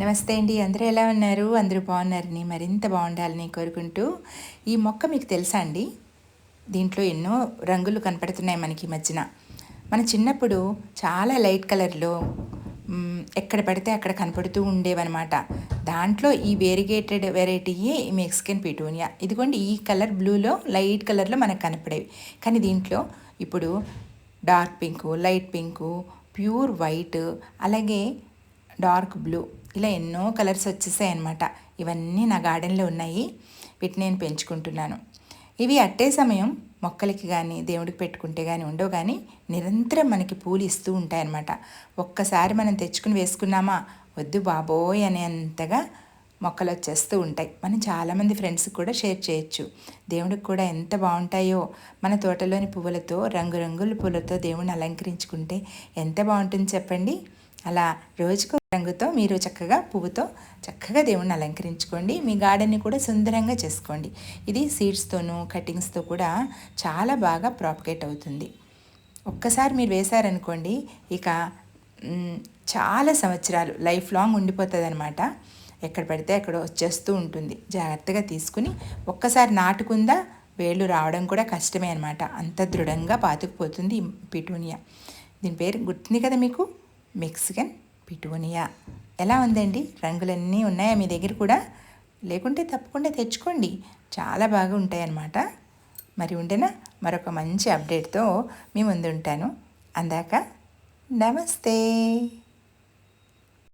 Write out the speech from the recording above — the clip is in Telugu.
నమస్తే అండి. అందరూ ఎలా ఉన్నారు? అందరూ బాగున్నారని మరింత బాగుండాలని కోరుకుంటూ ఈ మొక్క మీకు తెలుసా అండి? దీంట్లో ఎన్నో రంగులు కనపడుతున్నాయి మనకి ఈ మధ్యన. మన చిన్నప్పుడు చాలా లైట్ కలర్లో ఎక్కడ పడితే అక్కడ కనపడుతూ ఉండేవన్నమాట. దాంట్లో ఈ వేరిగేటెడ్ వెరైటీయే ఈ మెక్సికన్ పిటూనియా. ఇదిగోండి ఈ కలర్ బ్లూలో లైట్ కలర్లో మనకు కనపడేవి. కానీ దీంట్లో ఇప్పుడు dark pink light pink pure white అలాగే డార్క్ బ్లూ ఇలా ఎన్నో కలర్స్ వచ్చేసాయి అనమాట ఇవన్నీ నా గార్డెన్లో ఉన్నాయి. వీటిని నేను పెంచుకుంటున్నాను. ఇవి అట్టే సమయం మొక్కలకి కానీ దేవుడికి పెట్టుకుంటే కానీ ఉండవు కానీ నిరంతరం మనకి పూలు ఇస్తూ ఉంటాయన్నమాట. ఒక్కసారి మనం తెచ్చుకుని వేసుకున్నామా? వద్దు బాబోయ్ అనేంతగా మొక్కలు వచ్చేస్తూ ఉంటాయి. మనం చాలామంది ఫ్రెండ్స్కి కూడా షేర్ చేయొచ్చు. దేవుడికి కూడా ఎంత బాగుంటాయో. మన తోటలోని పువ్వులతో రంగురంగుల పూలతో దేవుడిని అలంకరించుకుంటే ఎంత బాగుంటుంది చెప్పండి? అలా రోజుకు రంగుతో మీరు చక్కగా పువ్వుతో చక్కగా దేవుణ్ణి అలంకరించుకోండి. మీ గార్డెన్ని కూడా సుందరంగా చేసుకోండి. ఇది సీడ్స్తోనూ కటింగ్స్తో కూడా చాలా బాగా ప్రాపగేట్ అవుతుంది. ఒక్కసారి మీరు వేశారనుకోండి ఇక చాలా సంవత్సరాలు లైఫ్ లాంగ్ ఉండిపోతుంది అనమాట ఎక్కడ పడితే అక్కడ వచ్చేస్తూ ఉంటుంది. జాగ్రత్తగా తీసుకుని ఒక్కసారి నాటుకుందా వేళ్ళు రావడం కూడా కష్టమే అనమాట అంత దృఢంగా పాతుకుపోతుంది పిటూనియా. దీని పేరు గుర్తుంది కదా మీకు? మెక్సికన్ పిటూనియా ఎలా ఉందండి? రంగులన్నీ ఉన్నాయా మీ దగ్గర కూడా? లేకుంటే తప్పకుండా తెచ్చుకోండి. చాలా బాగా ఉంటాయన్నమాట. మరి ఉండేనా? మరొక మంచి అప్డేట్తో మీ ముందు ఉంటాను అందాక నమస్తే!